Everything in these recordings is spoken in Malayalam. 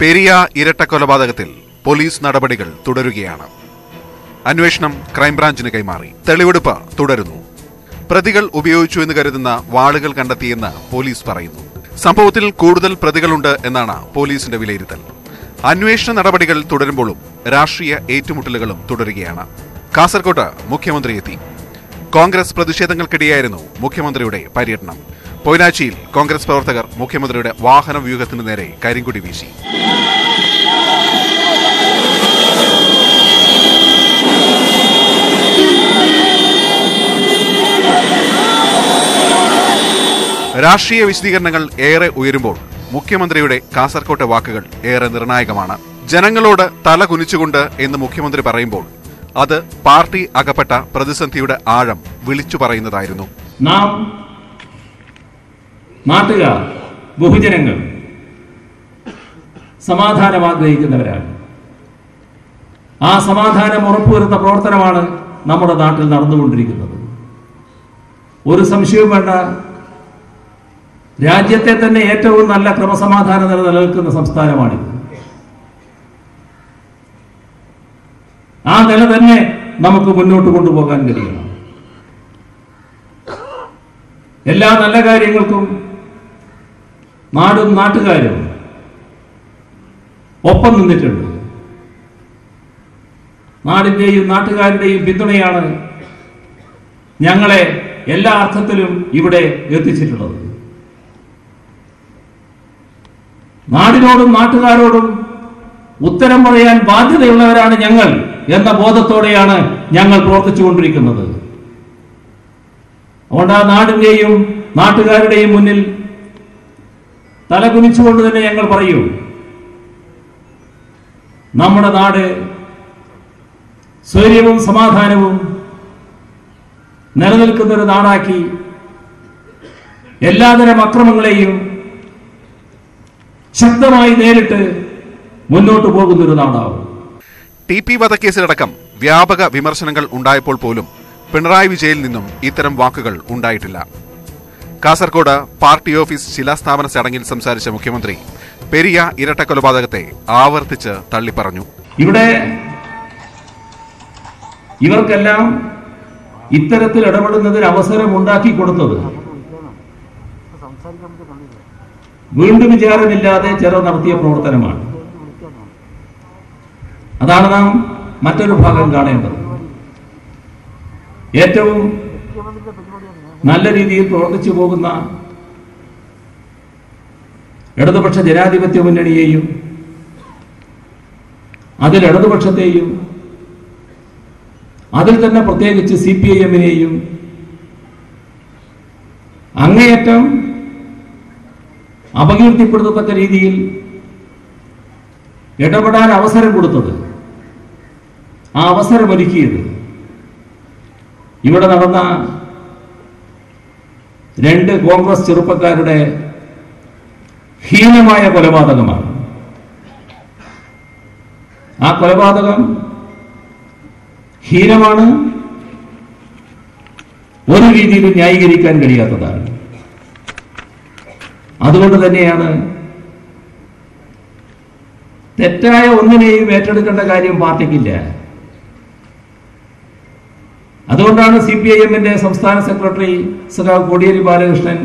പെരിയ ഇരട്ടക്കൊലപാതകത്തിൽ പോലീസ് നടപടികൾ തുടരുകയാണ്. അന്വേഷണം ക്രൈംബ്രാഞ്ചിന് കൈമാറി. തെളിവെടുപ്പ് തുടരുന്നു. പ്രതികൾ ഉപയോഗിച്ചു എന്ന് കരുതുന്ന വാളുകൾ കണ്ടെത്തിയെന്ന് പോലീസ് പറയുന്നു. സംഭവത്തിൽ കൂടുതൽ പ്രതികളുണ്ട് എന്നാണ് പോലീസിന്റെ വിലയിരുത്തൽ. അന്വേഷണ നടപടികൾ തുടരുമ്പോഴും രാഷ്ട്രീയ ഏറ്റുമുട്ടലുകളും തുടരുകയാണ്. കാസർകോട്ട് മുഖ്യമന്ത്രി എത്തി. കോൺഗ്രസ് പ്രതിഷേധങ്ങൾക്കിടെയായിരുന്നു മുഖ്യമന്ത്രിയുടെ പര്യടനം. പൊയ്നാച്ചിയിൽ കോൺഗ്രസ് പ്രവർത്തകർ മുഖ്യമന്ത്രിയുടെ വാഹന വ്യൂഹത്തിനു നേരെ കരിങ്കുടി വീശി. രാഷ്ട്രീയ വിശദീകരണങ്ങൾ ഏറെ ഉയരുമ്പോൾ മുഖ്യമന്ത്രിയുടെ കാസർകോട്ടെ വാക്കുകൾ ഏറെ നിർണായകമാണ്. ജനങ്ങളോട് തല കുനിച്ചുകൊണ്ട് എന്ന് മുഖ്യമന്ത്രി പറയുമ്പോൾ അത് പാർട്ടി അകപ്പെട്ട പ്രതിസന്ധിയുടെ ആഴം വിളിച്ചു പറയുന്നതായിരുന്നു. നാം നാട്ടുകാർ ബഹുജനങ്ങൾ സമാധാനം ആഗ്രഹിക്കുന്നവരാണ്. ആ സമാധാനം ഉറപ്പുവരുന്ന പ്രവർത്തനമാണ് നമ്മുടെ നാട്ടിൽ നടന്നുകൊണ്ടിരിക്കുന്നത്. ഒരു സംശയവും വേണ്ട. രാജ്യത്തെ തന്നെ ഏറ്റവും നല്ല ക്രമസമാധാന നില നിലനിൽക്കുന്ന സംസ്ഥാനമാണിത്. ആ നില തന്നെ നമുക്ക് മുന്നോട്ട് കൊണ്ടുപോകാൻ കഴിയണം. എല്ലാ നല്ല കാര്യങ്ങൾക്കും നാടും നാട്ടുകാരും ഒപ്പം നിന്നിട്ടുണ്ട്. നാടിന്റെയും നാട്ടുകാരുടെയും പിന്തുണയാണ് ഞങ്ങളെ എല്ലാ അർത്ഥത്തിലും ഇവിടെ എത്തിച്ചിട്ടുള്ളത്. നാടിനോടും നാട്ടുകാരോടും ഉത്തരം പറയാൻ ബാധ്യതയുള്ളവരാണ് ഞങ്ങൾ എന്ന ബോധത്തോടെയാണ് ഞങ്ങൾ പ്രവർത്തിച്ചുകൊണ്ടിരിക്കുന്നത്. അതുകൊണ്ട് ആ നാടിന്റെയും നാട്ടുകാരുടെയും മുന്നിൽ തലകുനിച്ചുകൊണ്ട് തന്നെ ഞങ്ങൾ പറയൂ നമ്മുടെ നാട് സ്വൈര്യവും സമാധാനവും നിലനിൽക്കുന്ന ഒരു നാടാക്കി എല്ലാതരം അക്രമങ്ങളെയും ശക്തമായി നേരിട്ട് മുന്നോട്ട് പോകുന്ന ഒരു നാടാവും. ടി പി വധക്കേസിലടക്കം വ്യാപക വിമർശനങ്ങൾ ഉണ്ടായപ്പോൾ പോലും പിണറായി വിജയിൽ നിന്നും ഇത്തരം വാക്കുകൾ ഉണ്ടായിട്ടില്ല. കാസർകോട് പാർട്ടി ഓഫീസ് ശിലാസ്ഥാപന ചടങ്ങിൽ സംസാരിച്ച മുഖ്യമന്ത്രി പെരിയ ഇരട്ടക്കൊലപാതകത്തെ ആവർത്തിച്ച് തള്ളിപ്പറഞ്ഞു. ഇവിടെ ഇവർക്കെല്ലാം ഇത്തരത്തിൽ ഇടപെടുന്നതിന് അവസരം ഉണ്ടാക്കി കൊടുത്തത് വീണ്ടും വിചാരമില്ലാതെ ചിലർ നടത്തിയ പ്രവർത്തനമാണ്. അതാണ് നാം മറ്റൊരു ഭാഗം കാണേണ്ടത്. ഏറ്റവും നല്ല രീതിയിൽ പ്രവർത്തിച്ചു പോകുന്ന ഇടതുപക്ഷ ജനാധിപത്യ മുന്നണിയെയും അതിൽ ഇടതുപക്ഷത്തെയും അതിൽ തന്നെ പ്രത്യേകിച്ച് സി പി ഐ എമ്മിനെയും അങ്ങേയറ്റം അപകീർത്തിപ്പെടുത്തത്തക്ക രീതിയിൽ ഇടപെടാൻ അവസരം കൊടുത്തത് ആ അവസരം ഒരുക്കിയത് ഇവിടെ നടന്ന രണ്ട് കോൺഗ്രസ് ചെറുപ്പക്കാരുടെ ഹീനമായ കൊലപാതകമാണ്. ആ കൊലപാതകം ഹീനമാണ്. ഒരു രീതിയിലും ന്യായീകരിക്കാൻ കഴിയാത്തതാണ്. അതുകൊണ്ട് തന്നെയാണ് തെറ്റായ ഒന്നിനെയും ഏറ്റെടുക്കേണ്ട കാര്യം പാർട്ടിക്കില്ല. അതുകൊണ്ടാണ് സി പി ഐ എമ്മിന്റെ സംസ്ഥാന സെക്രട്ടറി സഖാവ് കോടിയേരി ബാലകൃഷ്ണൻ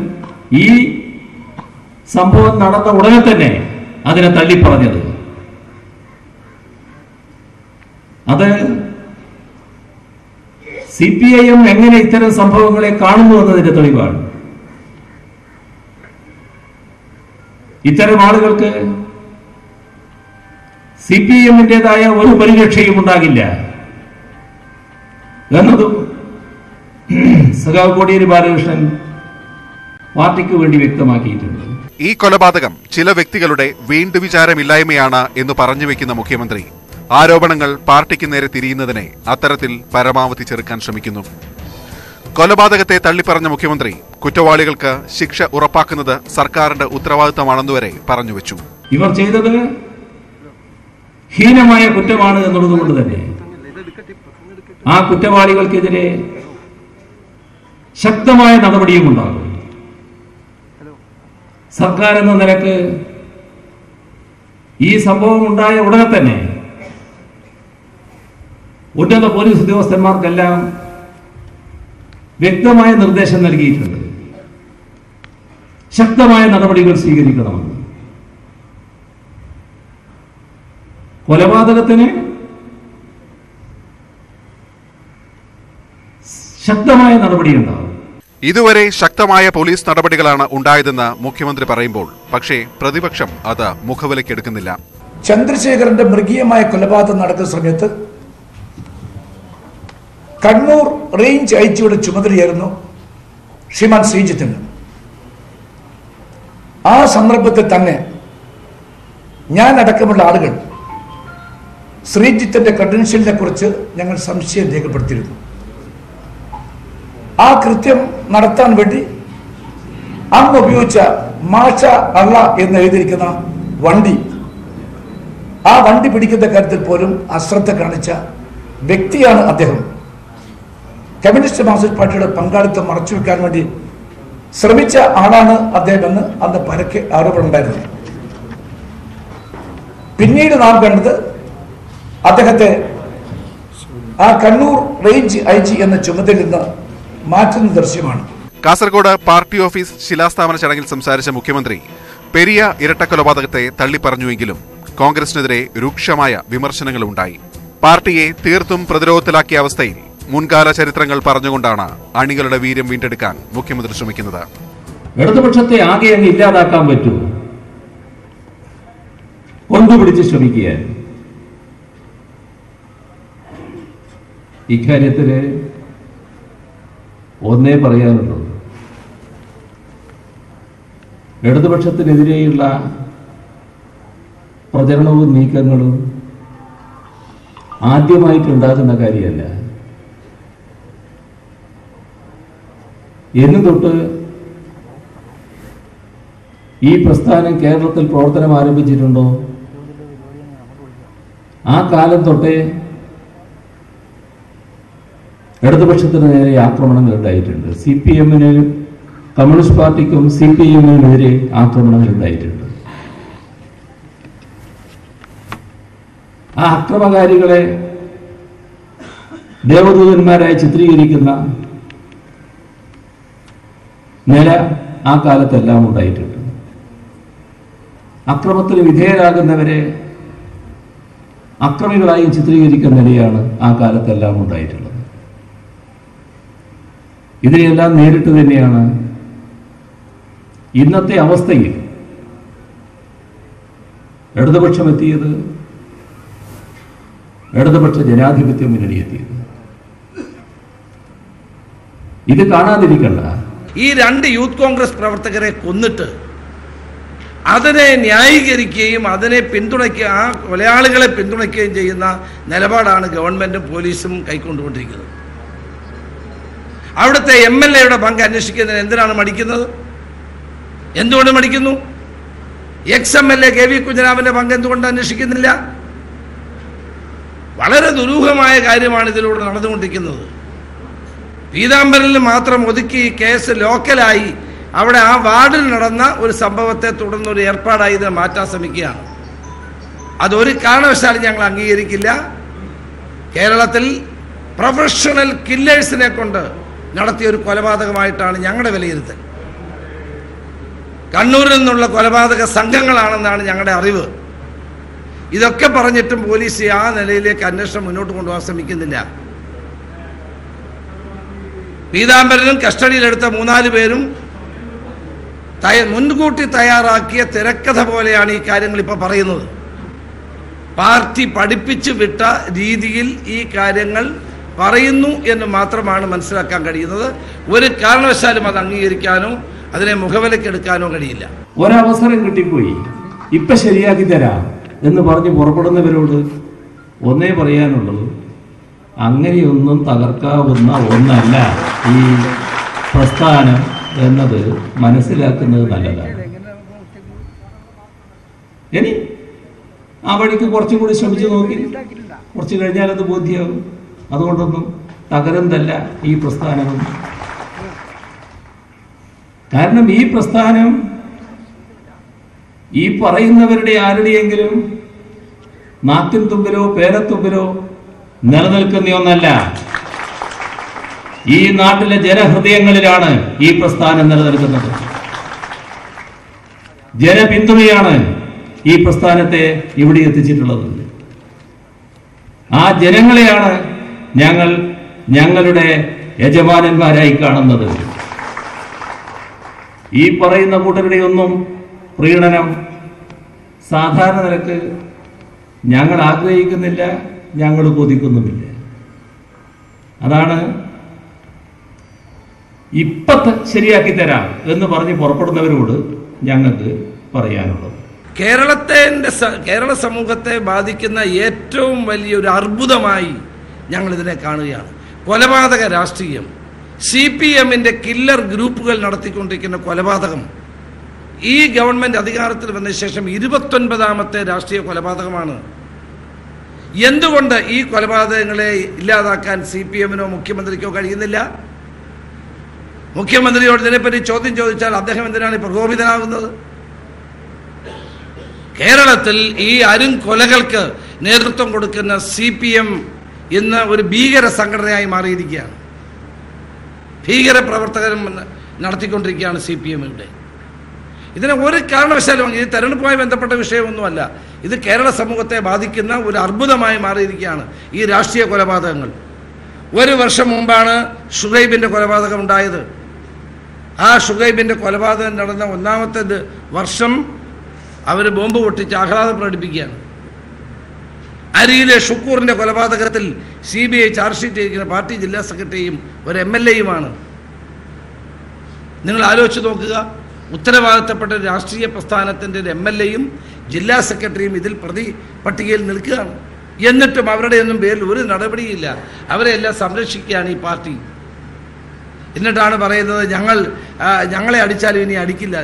ഈ സംഭവം നടന്ന ഉടനെ തന്നെ അതിനെ തള്ളിപ്പറഞ്ഞത്. അത് സി പി ഐ എം എങ്ങനെ ഇത്തരം സംഭവങ്ങളെ കാണുന്നു എന്നതിന്റെ തെളിവാണ്. ഇത്തരം ആളുകൾക്ക് സി പി എമ്മിന്റെതായ ഒരു പരിരക്ഷയും ഉണ്ടാകില്ല. എന്നതും സഖാവ് കോടിയേരി ബാലകൃഷ്ണൻ പാർട്ടിക്ക് വേണ്ടി വ്യക്തമാക്കിയിട്ടുണ്ട്. ഈ കൊലപാതകം ചില വ്യക്തികളുടെ വീണ്ടു വിചാരമില്ലായ്മയാണ് എന്ന് പറഞ്ഞു വെക്കുന്ന മുഖ്യമന്ത്രി ആരോപണങ്ങൾ പാർട്ടിക്ക് നേരെ തിരിയുന്നതിനെ അത്തരത്തിൽ പരമാവധി ചെറുക്കാൻ ശ്രമിക്കുന്നു. കൊലപാതകത്തെ തള്ളിപ്പറഞ്ഞ മുഖ്യമന്ത്രി കുറ്റവാളികൾക്ക് ശിക്ഷ ഉറപ്പാക്കുന്നത് സർക്കാരിന്റെ ഉത്തരവാദിത്തമാണെന്നുവരെ പറഞ്ഞു വെച്ചു. ഇവർ ചെയ്തത് ഹീനമായ കുറ്റമാണ് എന്നുള്ളത് കൊണ്ട് തന്നെ. ആ കുറ്റവാളികൾക്കെതിരെ ശക്തമായ നടപടിയും ഉണ്ടാകും. സർക്കാർ എന്ന നിലയ്ക്ക് ഈ സംഭവം ഉണ്ടായ ഉടനെ തന്നെ ഉന്നത പോലീസ് ഉദ്യോഗസ്ഥന്മാർക്കെല്ലാം വ്യക്തമായ നിർദ്ദേശം നൽകിയിട്ടുണ്ട്. ശക്തമായ നടപടികൾ സ്വീകരിക്കണമെന്ന്. കൊലപാതകത്തിന് ശക്തമായ നടപടിയുണ്ടാകും. ഇതുവരെ ശക്തമായ പോലീസ് നടപടികളാണ് ഉണ്ടായതെന്ന് മുഖ്യമന്ത്രി പറയുമ്പോൾ പക്ഷേ പ്രതിപക്ഷം അത് മുഖവിലക്കെടുക്കുന്നില്ല ചന്ദ്രശേഖരന്റെ മൃഗീയമായ കൊലപാതകം നടക്കുന്ന സമയത്ത് കണ്ണൂർ റേഞ്ച് ഐ ജിയുടെ ചുമതലയായിരുന്നു ശ്രീമാൻ ശ്രീജിത്തിന്. ആ സന്ദർഭത്തിൽ തന്നെ ഞാൻ അടക്കമുള്ള ആളുകൾ ശ്രീജിത്തിന്റെ ക്രെഡൻഷ്യലിനെ കുറിച്ച് ഞങ്ങൾ സംശയം രേഖപ്പെടുത്തിയിരുന്നു. ആ കൃത്യം നടത്താൻ വേണ്ടി അന്ന് ഉപയോഗിച്ച മാഷ അള്ള എന്ന് എഴുതിയിരിക്കുന്ന വണ്ടി ആ വണ്ടി പിടിക്കുന്ന കാര്യത്തിൽ പോലും അശ്രദ്ധ കാണിച്ച വ്യക്തിയാണ് അദ്ദേഹം. കമ്മ്യൂണിസ്റ്റ് മാർക്സിസ്റ്റ് പാർട്ടിയുടെ പങ്കാളിത്തം മറച്ചു വെക്കാൻ വേണ്ടി ശ്രമിച്ച ആളാണ് അദ്ദേഹം എന്ന് അന്ന് പരക്കെ ആരോപണമുണ്ടായിരുന്നു പിന്നീട് നാം കണ്ടത് അദ്ദേഹത്തെ ആ കണ്ണൂർ റേഞ്ച് ഐ ജി എന്ന ചുമതലയിൽ നിന്ന് മാറ്റുന്ന ദൃശ്യമാണ്. കാസർഗോഡ് പാർട്ടി ഓഫീസ് ശിലാസ്ഥാപന ചടങ്ങിൽ സംസാരിച്ച മുഖ്യമന്ത്രി പെരിയ ഇരട്ടക്കൊലപാതകത്തെ തള്ളിപ്പറഞ്ഞുവെങ്കിലും കോൺഗ്രസിനെതിരെ രൂക്ഷമായ വിമർശനങ്ങളുണ്ടായി. പാർട്ടിയെ തീർത്തും പ്രതിരോധത്തിലാക്കിയ അവസ്ഥയിൽ മുൻകാല ചരിത്രങ്ങൾ പറഞ്ഞുകൊണ്ടാണ് അണികളുടെ വീര്യം വീണ്ടെടുക്കാൻ മുഖ്യമന്ത്രി ശ്രമിക്കുന്നത്. ഇടതുപക്ഷത്തെ ആകെ അങ്ങ് ഇല്ലാതാക്കാൻ പറ്റൂ. കൊണ്ടുപിടിച്ച് ശ്രമിക്കുക ഇക്കാര്യത്തിൽ ഒന്നേ പറയാനുള്ളൂ. ഇടതുപക്ഷത്തിനെതിരെയുള്ള പ്രചരണവും നീക്കങ്ങളും ആദ്യമായിട്ടുണ്ടാകുന്ന കാര്യമല്ല. എന്നു തൊട്ട് ഈ പ്രസ്ഥാനം കേരളത്തിൽ പ്രവർത്തനം ആരംഭിച്ചിട്ടുണ്ടോ? ആ കാലം തൊട്ടേ ഇടതുപക്ഷത്തിന് നേരെ ആക്രമണങ്ങൾ ഉണ്ടായിട്ടുണ്ട് സി പി എമ്മിന് കമ്മ്യൂണിസ്റ്റ് പാർട്ടിക്കും സി പി എമ്മിനെതിരെ ആക്രമണങ്ങൾ ഉണ്ടായിട്ടുണ്ട് ആ അക്രമകാരികളെ ദേവദൂതന്മാരായി ചിത്രീകരിക്കുന്ന നില ആ കാലത്തെല്ലാം ഉണ്ടായിട്ടുണ്ട്. അക്രമത്തിന് വിധേയരാകുന്നവരെ അക്രമികളായും ചിത്രീകരിക്കുന്ന നിലയാണ് ആ കാലത്തെല്ലാം ഉണ്ടായിട്ടുള്ളത്. ഇതിനെല്ലാം നേരിട്ട് തന്നെയാണ്. ഇന്നത്തെ അവസ്ഥയിൽ ഇടതുപക്ഷം എത്തിയത് ഇടതുപക്ഷ ജനാധിപത്യം മുന്നണി എത്തിയത്. ഇത് കാണാതിരിക്കണ്ട. ഈ രണ്ട് യൂത്ത് കോൺഗ്രസ് പ്രവർത്തകരെ കൊന്നിട്ട് അതിനെ ന്യായീകരിക്കുകയും അതിനെ പിന്തുണയ്ക്കുക ആ കൊലയാളികളെ പിന്തുണയ്ക്കുകയും ചെയ്യുന്ന നിലപാടാണ് ഗവൺമെന്റും പോലീസും കൈക്കൊണ്ടുകൊണ്ടിരിക്കുന്നത്. അവിടുത്തെ എം എൽ എയുടെ പങ്ക് അന്വേഷിക്കുന്നതിന് എന്തിനാണ് മടിക്കുന്നത്? എന്തുകൊണ്ട് മടിക്കുന്നു? Ex M L A K V കുഞ്ഞരാമന്റെ പങ്ക് എന്തുകൊണ്ട് അന്വേഷിക്കുന്നില്ല? വളരെ ദുരൂഹമായ കാര്യമാണ് ഇതിലൂടെ നടന്നുകൊണ്ടിരിക്കുന്നത്. പീതാംബരനിൽ മാത്രം ഒതുക്കി കേസ് ലോക്കലായി അവിടെ ആ വാർഡിൽ നടന്ന ഒരു സംഭവത്തെ തുടർന്ന് ഒരു ഏർപ്പാടായി ഇതിനെ മാറ്റാൻ ശ്രമിക്കുകയാണ്. അതൊരു കാരണവശാലും ഞങ്ങൾ അംഗീകരിക്കില്ല. കേരളത്തിൽ പ്രൊഫഷണൽ കില്ലേഴ്സിനെ കൊണ്ട് നടത്തിയ ഒരു കൊലപാതകമായിട്ടാണ് ഞങ്ങളുടെ വിലയിരുത്തൽ. കണ്ണൂരിൽ നിന്നുള്ള കൊലപാതക സംഘങ്ങളാണെന്നാണ് ഞങ്ങളുടെ അറിവ്. ഇതൊക്കെ പറഞ്ഞിട്ടും പോലീസ് ആ നിലയിലേക്ക് അന്വേഷണം മുന്നോട്ട് കൊണ്ടുപോകാൻ ശ്രമിക്കുന്നില്ല. പീതാംബരനും കസ്റ്റഡിയിലെടുത്ത മൂന്നാൽ പേരും തയ മുൻകൂട്ടി തയ്യാറാക്കിയ തിരക്കഥ പോലെയാണ് ഈ കാര്യങ്ങൾ ഇപ്പോൾ പറയുന്നത്. പാർട്ടി പഠിപ്പിച്ചു വിട്ട രീതിയിൽ ഈ കാര്യങ്ങൾ പറയുന്നു എന്ന് മാത്രമാണ് മനസ്സിലാക്കാൻ കഴിയുന്നത്. ഒരു കാരണവശാലും അത് അംഗീകരിക്കാനോ അതിനെ മുഖവിലക്കെടുക്കാനോ കഴിയില്ല. ഒരവസരം കിട്ടിപ്പോയി. ഇപ്പൊ ശരിയാക്കി തരാം എന്ന് പറഞ്ഞ് പുറപ്പെടുന്നവരോട് ഒന്നേ പറയാനുള്ളത് അങ്ങനെയൊന്നും തകർക്കാവുന്ന ഒന്നല്ല ഈ പ്രസ്ഥാനം എന്നത് മനസ്സിലാക്കുന്നത് നല്ലതാണ്. ഇനി ആ വഴിക്ക് കുറച്ചും കൂടി ശ്രമിച്ചു നോക്കി. കുറച്ച് കഴിഞ്ഞാൽ അത് ബോധ്യമാകും അതുകൊണ്ടൊന്നും തകരുന്നതല്ല ഈ പ്രസ്ഥാനവും. കാരണം ഈ പ്രസ്ഥാനം ഈ പറയുന്നവരുടെ ആരുടെയെങ്കിലും നാക്കിൻ തുമ്പിലോ പേരത്തുമ്പിലോ നിലനിൽക്കുന്ന ഒന്നല്ല. ഈ നാട്ടിലെ ജനഹൃദയങ്ങളിലാണ് ഈ പ്രസ്ഥാനം നിലനിൽക്കുന്നത്. ജനപിന്തുണയാണ് ഈ പ്രസ്ഥാനത്തെ ഇവിടെ എത്തിച്ചിട്ടുള്ളത്. ആ ജനങ്ങളെയാണ് ഞങ്ങൾ ഞങ്ങളുടെ യജമാനന്മാരായി കാണുന്നത്. ഈ പറയുന്ന കൂട്ടരുടെ ഒന്നും പ്രീണനം സാധാരണ നിലയ്ക്ക് ഞങ്ങൾ ആഗ്രഹിക്കുന്നില്ല ഞങ്ങൾ കൊതിക്കുന്നുമില്ല. അതാണ് ഇപ്പത്ത് ശരിയാക്കി തരാം എന്ന് പറഞ്ഞ് പുറപ്പെടുന്നവരോട് ഞങ്ങൾക്ക് പറയാനുള്ളത്. കേരളത്തെ കേരള സമൂഹത്തെ ബാധിക്കുന്ന ഏറ്റവും വലിയൊരു അർബുദമായി ഞങ്ങൾ ഇതിനെ കാണുകയാണ്. കൊലപാതക രാഷ്ട്രീയം. സി പി എമ്മിന്റെ കില്ലർ ഗ്രൂപ്പുകൾ നടത്തിക്കൊണ്ടിരിക്കുന്ന കൊലപാതകം. ഈ ഗവൺമെന്റ് അധികാരത്തിൽ വന്ന ശേഷം ഇരുപത്തൊൻപതാമത്തെ രാഷ്ട്രീയ കൊലപാതകമാണ്. എന്തുകൊണ്ട് ഈ കൊലപാതകങ്ങളെ ഇല്ലാതാക്കാൻ സി പി എമ്മിനോ മുഖ്യമന്ത്രിക്കോ കഴിയുന്നില്ല? മുഖ്യമന്ത്രിയോട് ഇതിനെപ്പറ്റി ചോദ്യം ചോദിച്ചാൽ അദ്ദേഹം എന്തിനാണ് പ്രകോപിതനാകുന്നത്? കേരളത്തിൽ ഈ അരും കൊലകൾക്ക് നേതൃത്വം കൊടുക്കുന്ന സി പി എം ഇന്ന് ഒരു ഭീകര സംഘടനയായി മാറിയിരിക്കുകയാണ്. ഭീകര പ്രവർത്തകരും നടത്തിക്കൊണ്ടിരിക്കുകയാണ് സി പി എം ഇവിടെ ഇതിനെ ഒരു കാരണവശാലും ഈ തെരഞ്ഞെടുപ്പുമായി ബന്ധപ്പെട്ട വിഷയമൊന്നുമല്ല. ഇത് കേരള സമൂഹത്തെ ബാധിക്കുന്ന ഒരു അർബുദമായി മാറിയിരിക്കുകയാണ് ഈ രാഷ്ട്രീയ കൊലപാതകങ്ങൾ. ഒരു വർഷം മുമ്പാണ് ഷുഗൈബിന്റെ കൊലപാതകം ഉണ്ടായത്. ആ ഷുഗൈബിന്റെ കൊലപാതകം നടന്ന ഒന്നാമത്തെ വർഷം അവർ ബോംബ് പൊട്ടിച്ച് ആഹ്ലാദം പ്രകടിപ്പിക്കുകയാണ്. അരിയിലെ ഷുക്കൂറിന്റെ കൊലപാതകത്തിൽ C B I charge sheet ചെയ്തിരിക്കുന്ന പാർട്ടി ജില്ലാ സെക്രട്ടറിയും ഒരു എം എൽ എയുമാണ്. നിങ്ങൾ ആലോചിച്ച് നോക്കുക. ഉത്തരവാദിത്തപ്പെട്ട രാഷ്ട്രീയ പ്രസ്ഥാനത്തിന്റെ ഒരു എം എൽ എയും ജില്ലാ സെക്രട്ടറിയും ഇതിൽ പ്രതി പട്ടികയിൽ നിൽക്കുകയാണ്. എന്നിട്ടും അവരുടെ ഒന്നും പേരിൽ ഒരു നടപടിയില്ല. അവരെ എല്ലാം സംരക്ഷിക്കുകയാണ് ഈ പാർട്ടി. എന്നിട്ടാണ് പറയുന്നത് ഞങ്ങൾ ഞങ്ങളെ അടിച്ചാലും ഇനി അടിക്കില്ല.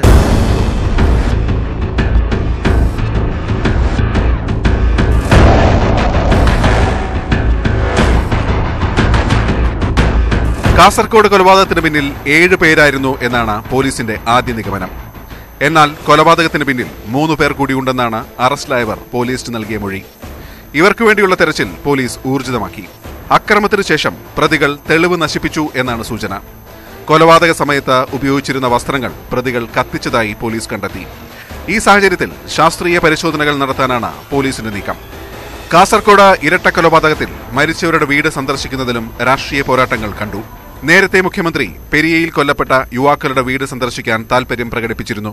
കാസർഗോഡ് കൊലപാതകത്തിന് പിന്നിൽ ഏഴ് പേരായിരുന്നു എന്നാണ് പോലീസിന്റെ ആദ്യ നിഗമനം. എന്നാൽ കൊലപാതകത്തിന് പിന്നിൽ മൂന്ന് പേർ കൂടിയുണ്ടെന്നാണ് അറസ്റ്റിലായവർ പോലീസിന് നൽകിയ മൊഴി. ഇവർക്കു വേണ്ടിയുള്ള തെരച്ചിൽ പോലീസ് ഊർജിതമാക്കി. അക്രമത്തിനു ശേഷം പ്രതികൾ തെളിവ് നശിപ്പിച്ചു എന്നാണ് സൂചന. കൊലപാതക സമയത്ത് ഉപയോഗിച്ചിരുന്ന വസ്ത്രങ്ങൾ പ്രതികൾ കത്തിച്ചതായി പോലീസ് കണ്ടെത്തി. ഈ സാഹചര്യത്തിൽ ശാസ്ത്രീയ പരിശോധനകൾ നടത്താനാണ് പോലീസിന്റെ നീക്കം. കാസർകോട് ഇരട്ട കൊലപാതകത്തിൽ മരിച്ചവരുടെ വീട് സന്ദർശിക്കുന്നതിലും രാഷ്ട്രീയ പോരാട്ടങ്ങൾ കണ്ടു. നേരത്തെ മുഖ്യമന്ത്രി പെരിയയിൽ കൊല്ലപ്പെട്ട യുവാക്കളുടെ വീട് സന്ദർശിക്കാൻ താൽപര്യം പ്രകടിപ്പിച്ചിരുന്നു.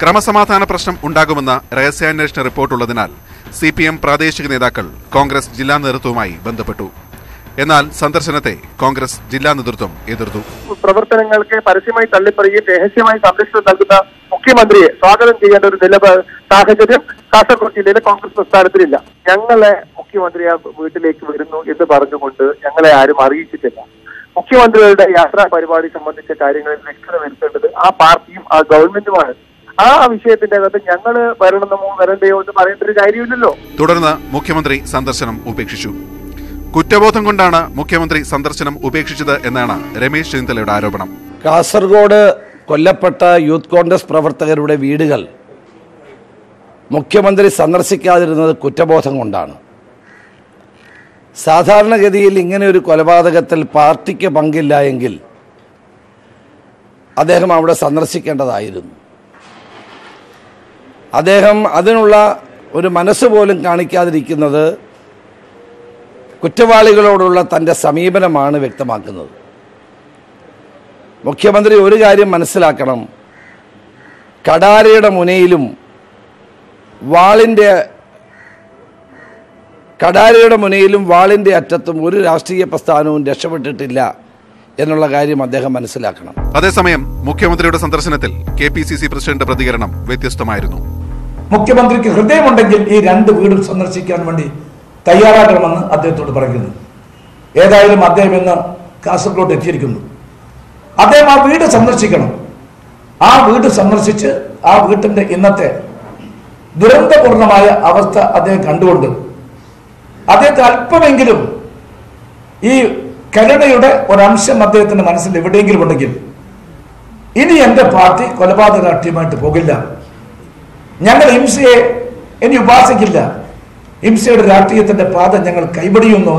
ക്രമസമാധാന പ്രശ്നം ഉണ്ടാകുമെന്ന രഹസ്യാന്വേഷണ റിപ്പോർട്ടുള്ളതിനാൽ സി പി എം പ്രാദേശിക നേതാക്കൾ കോൺഗ്രസ് ജില്ലാ നേതൃത്വവുമായി ബന്ധപ്പെട്ടു. എന്നാൽ സന്ദർശനത്തെ കോൺഗ്രസ് ജില്ലാ നേതൃത്വം എതിർത്തു. പ്രവർത്തനങ്ങൾക്ക് പരസ്യമായി തള്ളിപ്പറയുകയും രഹസ്യമായി സംരക്ഷണം നൽകുന്ന മുഖ്യമന്ത്രിയെ സ്വാഗതം ചെയ്യേണ്ട ഒരു നിലപ സാഹചര്യം കാസർഗോഡ് ജില്ലയിലെ കോൺഗ്രസ് പ്രസ്ഥാനത്തിലില്ല. ഞങ്ങളെ മുഖ്യമന്ത്രി ആ വീട്ടിലേക്ക് വരുന്നു എന്ന് പറഞ്ഞുകൊണ്ട് ഞങ്ങളെ ആരും അറിയിച്ചിട്ടില്ല. മുഖ്യമന്ത്രിയുടെ യാത്രാ പരിപാടി സംബന്ധിച്ച കാര്യങ്ങളിൽ വ്യക്തത വരുത്തേണ്ടത് ആ പാർട്ടിയും ആ ഗവൺമെന്റുമാണ്. ആ വിഷയത്തിന്റെ അകത്ത് ഞങ്ങൾ വരണമെന്നോ വരണ്ടയോ എന്ന് പറയേണ്ട ഒരു കാര്യമില്ലല്ലോ. തുടർന്ന് മുഖ്യമന്ത്രി സന്ദർശനം ഉപേക്ഷിച്ചു. കുറ്റബോധം കൊണ്ടാണ് മുഖ്യമന്ത്രി സന്ദർശനം ഉപേക്ഷിച്ചത് എന്നാണ് രമേശ് ചെന്നിത്തലയുടെ ആരോപണം. കാസർഗോഡ് കൊല്ലപ്പെട്ട യൂത്ത് കോൺഗ്രസ് പ്രവർത്തകരുടെ വീടുകൾ മുഖ്യമന്ത്രി സന്ദർശിക്കാതിരുന്നത് കുറ്റബോധം കൊണ്ടാണ്. സാധാരണഗതിയിൽ ഇങ്ങനെ ഒരു കൊലപാതകത്തിൽ പാർട്ടിക്ക് പങ്കില്ല എങ്കിൽ അദ്ദേഹം അവിടെ സന്ദർശിക്കേണ്ടതായിരുന്നു. അദ്ദേഹം അതിനുള്ള ഒരു മനസ്സ് പോലും കാണിക്കാതിരിക്കുന്നത് കുറ്റവാളികളോടുള്ള തന്റെ സമീപനമാണ് വ്യക്തമാക്കുന്നത്. മുഖ്യമന്ത്രി ഒരു കാര്യം മനസ്സിലാക്കണം. കടാരയുടെ മുനയിലും വാളിന്റെ കടാരയുടെ മുനയിലും വാളിന്റെ അറ്റത്തും ഒരു രാഷ്ട്രീയ പ്രസ്ഥാനവും രക്ഷപ്പെട്ടിട്ടില്ല എന്നുള്ള കാര്യം അദ്ദേഹം മനസ്സിലാക്കണം. അതേസമയം മുഖ്യമന്ത്രിയുടെ സന്ദർശനത്തിൽ K P C C president പ്രതികരണം വ്യത്യസ്തമായിരുന്നു. മുഖ്യമന്ത്രിക്ക് ഹൃദയമുണ്ടെങ്കിൽ ഈ രണ്ട് വീടും സന്ദർശിക്കാൻ വേണ്ടി തയ്യാറാകണമെന്ന് അദ്ദേഹത്തോട് പറയുന്നു. ഏതായാലും അദ്ദേഹം ഇന്ന് കാസർഗോഡ് എത്തിയിരിക്കുന്നു. അദ്ദേഹം ആ വീട് സന്ദർശിക്കണം. ആ വീട് സന്ദർശിച്ച് ആ വീട്ടിന്റെ ഇന്നത്തെ ദുരന്തപൂർണമായ അവസ്ഥ അദ്ദേഹം കണ്ടുകൊണ്ട് അദ്ദേഹത്തെ അല്പമെങ്കിലും ഈ കരുണയുടെ ഒരംശം അദ്ദേഹത്തിന്റെ മനസ്സിൽ എവിടെയെങ്കിലും ഉണ്ടെങ്കിൽ ഇനി എന്റെ പാർട്ടി കൊലപാതക രാഷ്ട്രീയമായിട്ട് പോകില്ല. ഞങ്ങൾ ഹിംസയെ ഇനി ഉപാസിക്കില്ല. ഹിംസയുടെ രാഷ്ട്രീയത്തിന്റെ പാത ഞങ്ങൾ കൈപിടിയുന്നു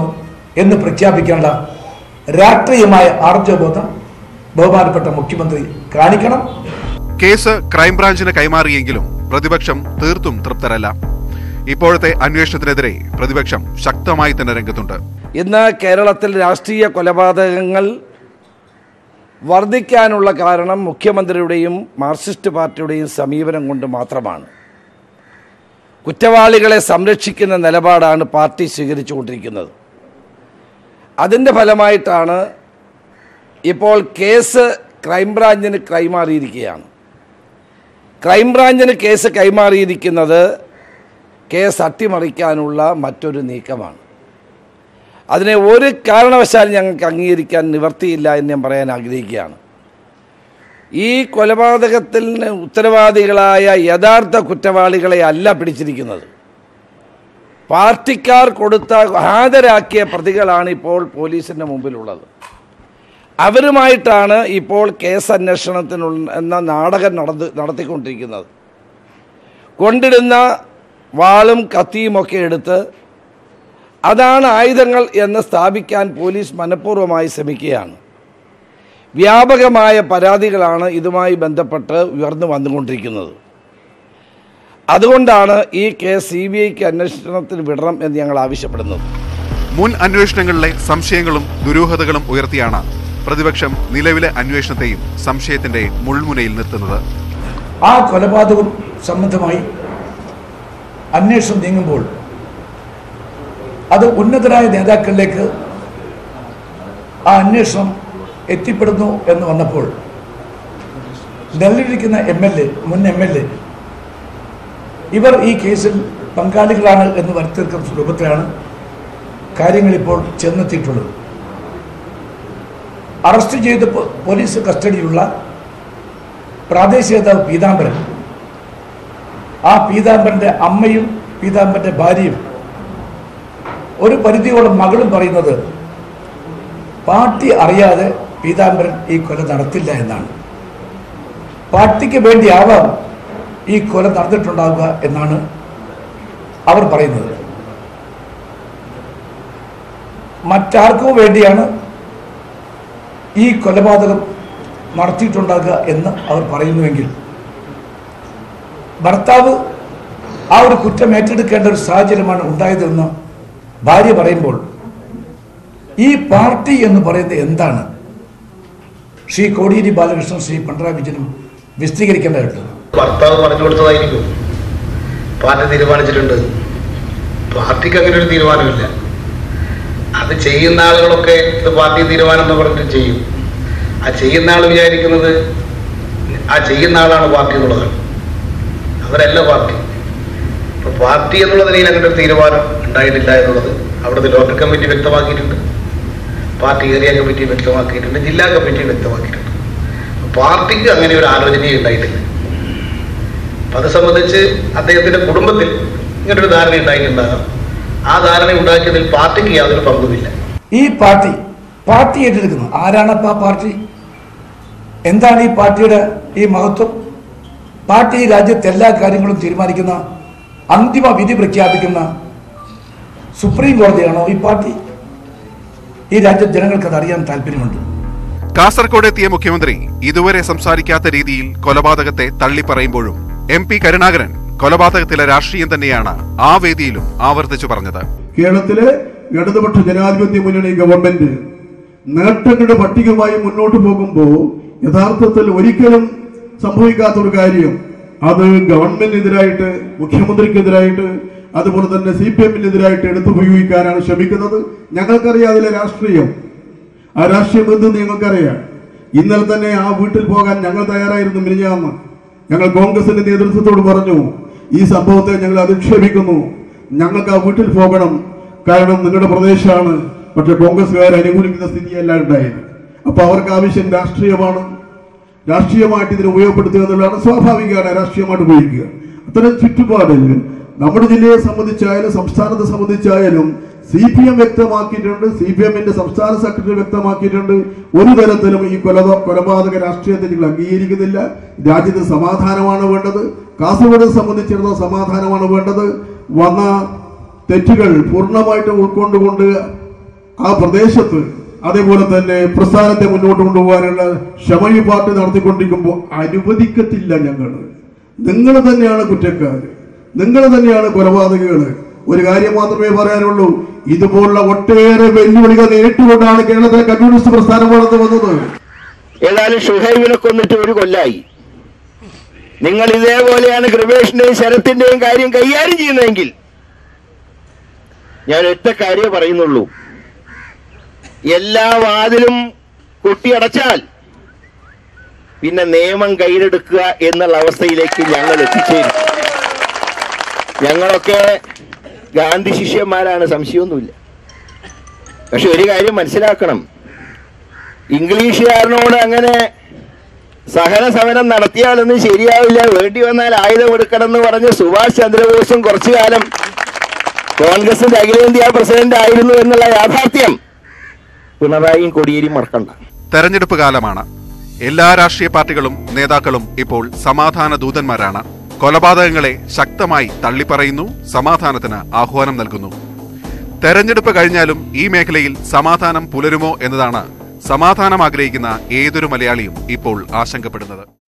എന്ന് പ്രഖ്യാപിക്കാനുള്ള രാഷ്ട്രീയമായ ആർജബോധം ബഹുമാനപ്പെട്ട മുഖ്യമന്ത്രി കാണിക്കണം. കേസ് ക്രൈംബ്രാഞ്ചിന് കൈമാറിയെങ്കിലും പ്രതിപക്ഷം തീർത്തും തൃപ്തരല്ല. ഇപ്പോഴത്തെ അന്വേഷണത്തിനെതിരെ പ്രതിപക്ഷം ശക്തമായി തന്നെ രംഗത്തുണ്ട്. ഇന്ന് കേരളത്തിൽ രാഷ്ട്രീയ കൊലപാതകങ്ങൾ വർദ്ധിക്കാനുള്ള കാരണം മുഖ്യമന്ത്രിയുടെയും മാർക്സിസ്റ്റ് പാർട്ടിയുടെയും സമീപനം കൊണ്ട് മാത്രമാണ്. കുറ്റവാളികളെ സംരക്ഷിക്കുന്ന നിലപാടാണ് പാർട്ടി സ്വീകരിച്ചുകൊണ്ടിരിക്കുന്നത്. അതിന്റെ ഫലമായിട്ടാണ് ഇപ്പോൾ കേസ് ക്രൈംബ്രാഞ്ചിന് കൈമാറിയിരിക്കുകയാണ്. ക്രൈംബ്രാഞ്ചിന് കേസ് കൈമാറിയിരിക്കുന്നത് കേസ് അട്ടിമറിക്കാനുള്ള മറ്റൊരു നീക്കമാണ്. അതിനെ ഒരു കാരണവശാലും ഞങ്ങൾക്ക് അംഗീകരിക്കാൻ നിവർത്തിയില്ല എന്ന് ഞാൻ പറയാൻ ആഗ്രഹിക്കുകയാണ്. ഈ കൊലപാതകത്തിന് ഉത്തരവാദികളായ യഥാർത്ഥ കുറ്റവാളികളെ അല്ല പിടിച്ചിരിക്കുന്നത്. പാർട്ടിക്കാർ കൊടുത്ത ഹാജരാക്കിയ പ്രതികളാണ് ഇപ്പോൾ പോലീസിന്റെ മുമ്പിലുള്ളത്. അവരുമായിട്ടാണ് ഇപ്പോൾ കേസ് അന്വേഷണത്തിനുള്ള എന്ന നാടകം നടന്ന് നടത്തിക്കൊണ്ടിരിക്കുന്നത്. കൊണ്ടിടുന്ന വാളും കത്തിയുമൊക്കെ എടുത്ത് അതാണ് ആയുധങ്ങൾ എന്ന് സ്ഥാപിക്കാൻ പോലീസ് മനഃപൂർവമായി ശ്രമിക്കുകയാണ്. വ്യാപകമായ പരാതികളാണ് ഇതുമായി ബന്ധപ്പെട്ട് ഉയർന്നു വന്നുകൊണ്ടിരിക്കുന്നത്. അതുകൊണ്ടാണ് ഈ കേസ് സി ബി ഐക്ക് അന്വേഷണത്തിന് വിടണം എന്ന് ഞങ്ങൾ ആവശ്യപ്പെടുന്നത്. മുൻ അന്വേഷണങ്ങളിലെ സംശയങ്ങളും ദുരൂഹതകളും ഉയർത്തിയാണ് പ്രതിപക്ഷം നിലവിലെ അന്വേഷണത്തെയും സംശയത്തിന്റെ മുൾമുനയിൽ നിർത്തുന്നത്. ആ കൊലപാതകം സംബന്ധമായി അന്വേഷണം നീങ്ങുമ്പോൾ അത് ഉന്നതരായ നേതാക്കളിലേക്ക് ആ അന്വേഷണം എത്തിപ്പെടുന്നു എന്ന് വന്നപ്പോൾ നെല്ലിരിക്കുന്ന എം എൽ എ മുൻ എം എൽ എ ഇവർ ഈ കേസിൽ പങ്കാളികളാണ് എന്ന് വരുത്തിയിരിക്കുന്ന രൂപത്തിലാണ് കാര്യങ്ങളിപ്പോൾ ചെന്നെത്തിയിട്ടുള്ളത്. അറസ്റ്റ് ചെയ്ത് പോലീസ് കസ്റ്റഡിയിലുള്ള പ്രാദേശിക നേതാവ് പീതാംബരൻ ആ പീതാംബരന്റെ അമ്മയും പീതാംബരന്റെ ഭാര്യയും. ഒരു പരിധിയോളം മകളും പറയുന്നത് പാർട്ടി അറിയാതെ പീതാംബരൻ ഈ കൊല നടത്തില്ല എന്നാണ്. പാർട്ടിക്ക് വേണ്ടിയാവാം ഈ കൊല നടന്നിട്ടുണ്ടാവുക എന്നാണ് അവർ പറയുന്നത്. മറ്റാർക്കും വേണ്ടിയാണ് ഈ കൊലപാതകം നടത്തിയിട്ടുണ്ടാകുക എന്ന് അവർ പറയുന്നുവെങ്കിൽ ഭർത്താവ് ആ ഒരു കുറ്റം ഏറ്റെടുക്കേണ്ട ഒരു സാഹചര്യമാണ് ഉണ്ടായതെന്ന് ഭാര്യ പറയുമ്പോൾ ഈ പാർട്ടി എന്ന് പറയുന്നത് എന്താണ്? ശ്രീ കോടിയേരി ബാലകൃഷ്ണൻ ശ്രീ പിണറായി വിജയനും വിശദീകരിക്കേണ്ടതായിട്ടുണ്ട് ഭർത്താവ് പറഞ്ഞു കൊടുത്തതായിരിക്കും. പാർട്ടി തീരുമാനിച്ചിട്ടുണ്ട്. പാർട്ടിക്ക് അങ്ങനെ ഒരു തീരുമാനമില്ല. അത് ചെയ്യുന്ന ആളുകളൊക്കെ പാർട്ടി തീരുമാനം എന്ന് പറഞ്ഞിട്ട് ചെയ്യും. ആ ചെയ്യുന്ന ആൾ വിചാരിക്കുന്നത് ആ ചെയ്യുന്ന ആളാണ് പാർട്ടി എന്നുള്ളതാണ്. അവരല്ല പാർട്ടി. അപ്പൊ പാർട്ടി എന്നുള്ള നിലയിൽ അങ്ങനെ ഒരു തീരുമാനം ഉണ്ടായിട്ടില്ല എന്നുള്ളത് അവിടുത്തെ ലോക്കൽ കമ്മിറ്റി വ്യക്തമാക്കിയിട്ടുണ്ട്. പാർട്ടി ഏരിയ കമ്മിറ്റി വ്യക്തമാക്കിയിട്ടുണ്ട് ജില്ലാ കമ്മിറ്റി വ്യക്തമാക്കിയിട്ടുണ്ട്. പാർട്ടിക്ക് അങ്ങനെ ഒരു ആലോചനയും ഉണ്ടായിട്ടില്ല. അത് സംബന്ധിച്ച് അദ്ദേഹത്തിന്റെ കുടുംബത്തിൽ ഇങ്ങനൊരു ധാരണ ഉണ്ടായിട്ടുണ്ടാകാം ആ ധാരണ ഉണ്ടാക്കിയതിൽ പാർട്ടിക്ക് യാതൊരു പങ്കുമില്ല. ഈ പാർട്ടി പാർട്ടി ഏറ്റെടുക്കുന്നു. ആരാണപ്പോൾ പാർട്ടി? എന്താണ് ഈ പാർട്ടിയുടെ ഈ മഹത്വം? പാർട്ടി രാജ്യത്തെ എല്ലാ കാര്യങ്ങളും തീരുമാനിക്കുന്ന അന്തിമ വിധി പ്രഖ്യാപിക്കുന്ന സുപ്രീം കോടതിയാണോ ഈ പാർട്ടി? ഈ രാജ്യത്തെ ജനങ്ങൾക്ക് അത് അറിയാൻ താല്പര്യമുണ്ട്. കാസർഗോഡ് എത്തിയ മുഖ്യമന്ത്രി ഇതുവരെ സംസാരിക്കാത്ത രീതിയിൽ കൊലപാതകത്തെ തള്ളിപ്പറയുമ്പോഴും എം പി കരുണാകരൻ കൊലപാതകത്തിലെ രാഷ്ട്രീയം തന്നെയാണ് ആ വേദിയിലും ആവർത്തിച്ചു പറഞ്ഞത്. കേരളത്തിലെ ഇടതുപക്ഷ ജനാധിപത്യ മുന്നണി ഗവൺമെന്റ് നേട്ടങ്ങളുടെ പട്ടികമായി മുന്നോട്ട് പോകുമ്പോൾ യഥാർത്ഥത്തിൽ ഒരിക്കലും സംഭവിക്കാത്ത ഒരു കാര്യം. അത് ഗവൺമെന്റിനെതിരായിട്ട് മുഖ്യമന്ത്രിക്കെതിരായിട്ട് അതുപോലെ തന്നെ സി പി എമ്മിനെതിരായിട്ട് എടുത്തുപയോഗിക്കാനാണ് ശ്രമിക്കുന്നത്. ഞങ്ങൾക്കറിയാം അതിലെ രാഷ്ട്രീയം. ആ രാഷ്ട്രീയം എന്ത് ഞങ്ങൾക്കറിയാം. ഇന്നലെ തന്നെ ആ വീട്ടിൽ പോകാൻ ഞങ്ങൾ തയ്യാറായിരുന്നു മിനിഞ്ഞാന്ന്. ഞങ്ങൾ കോൺഗ്രസിന്റെ നേതൃത്വത്തോട് പറഞ്ഞു ഈ സംഭവത്തെ ഞങ്ങൾ അധിക്ഷേപിക്കുന്നു. ഞങ്ങൾക്ക് ആ വീട്ടിൽ പോകണം. കാരണം നിങ്ങളുടെ പ്രദേശമാണ്. പക്ഷെ കോൺഗ്രസ്സുകാർ അനുകൂലിക്കുന്ന സ്ഥിതിയല്ല ഉണ്ടായത്. അപ്പൊ അവർക്ക് ആവശ്യം രാഷ്ട്രീയമാണ്. രാഷ്ട്രീയമായിട്ട് ഇതിനെ ഉപയോഗപ്പെടുത്തുക എന്നുള്ളതാണ് സ്വാഭാവികമാണ് രാഷ്ട്രീയമായിട്ട് ഉപയോഗിക്കുക. അത്തരം ചുറ്റുപാടിൽ നമ്മുടെ ജില്ലയെ സംബന്ധിച്ചായാലും സംസ്ഥാനത്തെ സംബന്ധിച്ചായാലും സി പി എം വ്യക്തമാക്കിയിട്ടുണ്ട് സി പി എമ്മിന്റെ സംസ്ഥാന സെക്രട്ടറി വ്യക്തമാക്കിയിട്ടുണ്ട്. ഒരു തരത്തിലും ഈ കൊല കൊലപാതക രാഷ്ട്രീയത്തെ ഞങ്ങൾ അംഗീകരിക്കുന്നില്ല. രാജ്യത്ത് സമാധാനമാണ് വേണ്ടത്. കാസർഗോഡ് സംബന്ധിച്ചിടത്തോളം സമാധാനമാണ് വേണ്ടത്. വന്ന തെറ്റുകൾ പൂർണമായിട്ട് ഉൾക്കൊണ്ടുകൊണ്ട് ആ പ്രദേശത്ത് അതേപോലെ തന്നെ പ്രസ്ഥാനത്തെ മുന്നോട്ട് കൊണ്ടുപോകാനുള്ള ക്ഷമ ഈ പാർട്ടി നടത്തിക്കൊണ്ടിരിക്കുമ്പോൾ അനുവദിക്കത്തില്ല ഞങ്ങൾ നിങ്ങൾ തന്നെയാണ് കുറ്റക്കാർ നിങ്ങൾ തന്നെയാണ് കൊലപാതകങ്ങൾ ഒരു കാര്യം മാത്രമേ പറയാനുള്ളൂ. ഇതുപോലുള്ള ഒട്ടേറെ വെല്ലുവിളികൾ നേരിട്ടുകൊണ്ടാണ് കേരളത്തിലെ കമ്മ്യൂണിസ്റ്റ് പ്രസ്ഥാനം വളർന്നു വന്നത്. ഏതായാലും ഷുഹൈബിനെ കൊന്നിട്ട് ഒരു കൊല്ലായി. നിങ്ങൾ ഇതേപോലെയാണ് കൃപേഷിന്റെയും ശരത്തിന്റെയും കാര്യം കൈകാര്യം ചെയ്യുന്നതെങ്കിൽ ഞാൻ ഒറ്റ കാര്യമേ പറയുന്നുള്ളൂ. എല്ലാ വാതിലും കൊട്ടിയടച്ചാൽ പിന്നെ നിയമം കയ്യിലെടുക്കുക എന്നുള്ള അവസ്ഥയിലേക്ക് ഞങ്ങൾ എത്തിച്ചേരും. ഞങ്ങളൊക്കെ ഗാന്ധി ശിഷ്യന്മാരാണ് സംശയമൊന്നുമില്ല. പക്ഷെ ഒരു കാര്യം മനസ്സിലാക്കണം. ഇംഗ്ലീഷുകാരനോട് അങ്ങനെ സഹന സമരം നടത്തിയാലൊന്നും ശരിയാവില്ല. വേണ്ടി വന്നാൽ ആയുധം എടുക്കണം എന്ന് പറഞ്ഞ് സുഭാഷ് ചന്ദ്രബോസും കുറച്ചു കാലം കോൺഗ്രസിന്റെ അഖിലേന്ത്യാ പ്രസിഡന്റ് ആയിരുന്നു എന്നുള്ള യാഥാർത്ഥ്യം. പിണറായിയും കോടിയേരിയും മറക്കണ്ട. തെരഞ്ഞെടുപ്പ് കാലമാണ്. എല്ലാ രാഷ്ട്രീയ പാർട്ടികളും നേതാക്കളും ഇപ്പോൾ സമാധാന ദൂതന്മാരാണ്. കൊലപാതകങ്ങളെ ശക്തമായി തള്ളിപ്പറയുന്നു സമാധാനത്തിന് ആഹ്വാനം നൽകുന്നു. തെരഞ്ഞെടുപ്പ് കഴിഞ്ഞാലും ഈ മേഖലയിൽ സമാധാനം പുലരുമോ എന്നതാണ് സമാധാനം ആഗ്രഹിക്കുന്ന ഏതൊരു മലയാളിയും ഇപ്പോൾ ആശങ്കപ്പെടുന്നത്.